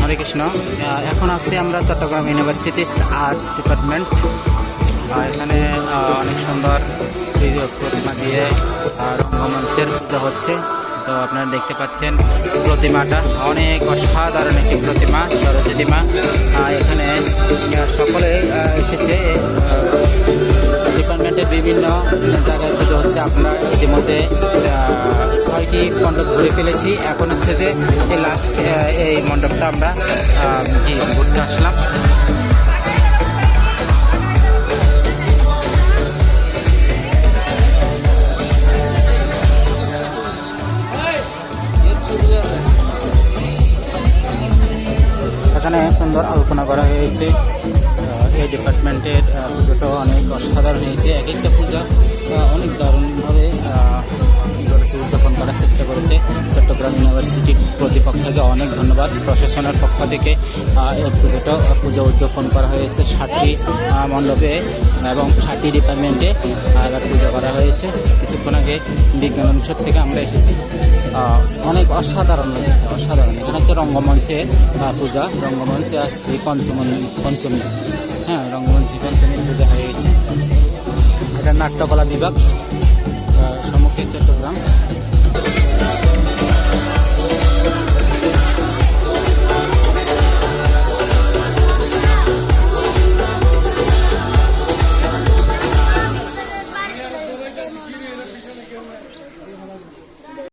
হরে কৃষ্ণ এখন আছি আমরা চট্টগ্রাম ইউনিভার্সিটি আর্টস ডিপার্টমেন্ট এখানে অনেক সুন্দর প্রতিমা দিয়ে রঙ্গমঞ্চের পুজো হচ্ছে। তো আপনারা দেখতে পাচ্ছেন প্রতিমাটা। অনেক অসাধারণ একটি প্রতিমা সরস্বতী মা। এখানে সকলে এসেছে। ডিপার্টমেন্টের বিভিন্ন জায়গায় পুজো হচ্ছে। আপনারা ইতিমধ্যে ছয়টি মণ্ডপ ঘুরে ফেলেছি। এখন হচ্ছে যে এই লাস্ট এই মণ্ডপটা আমরা ঘুরতে আসলাম। এখানে সুন্দর আলোচনা করা হয়েছে। এই ডিপার্টমেন্টের পুজোটা অনেক অসাধারণ হয়েছে। এক একটা পূজা অনেক দারুণভাবে উদযাপন করার চেষ্টা করেছে চট্টগ্রাম ইউনিভার্সিটি কর্তৃপক্ষকে অনেক ধন্যবাদ প্রশাসনের পক্ষ থেকে। এই পুজোটা পুজো উদযাপন করা হয়েছে ষাটটি মণ্ডপে এবং ষাটটি ডিপার্টমেন্টে পুজো করা হয়েছে। কিছুক্ষণ আগে বিজ্ঞান অনুষদ থেকে আমরা এসেছি। অনেক অসাধারণ লেগেছে, অসাধারণ। এখানে হচ্ছে রঙ্গমঞ্চে পূজা। রঙ্গমঞ্চে আসছে পঞ্চমী পঞ্চমী। হ্যাঁ রঙ্গমঞ্চে পঞ্চমী পূজা হয়ে গেছে। এটা নাট্যকলা বিভাগ সম্মুখে চট্টগ্রাম।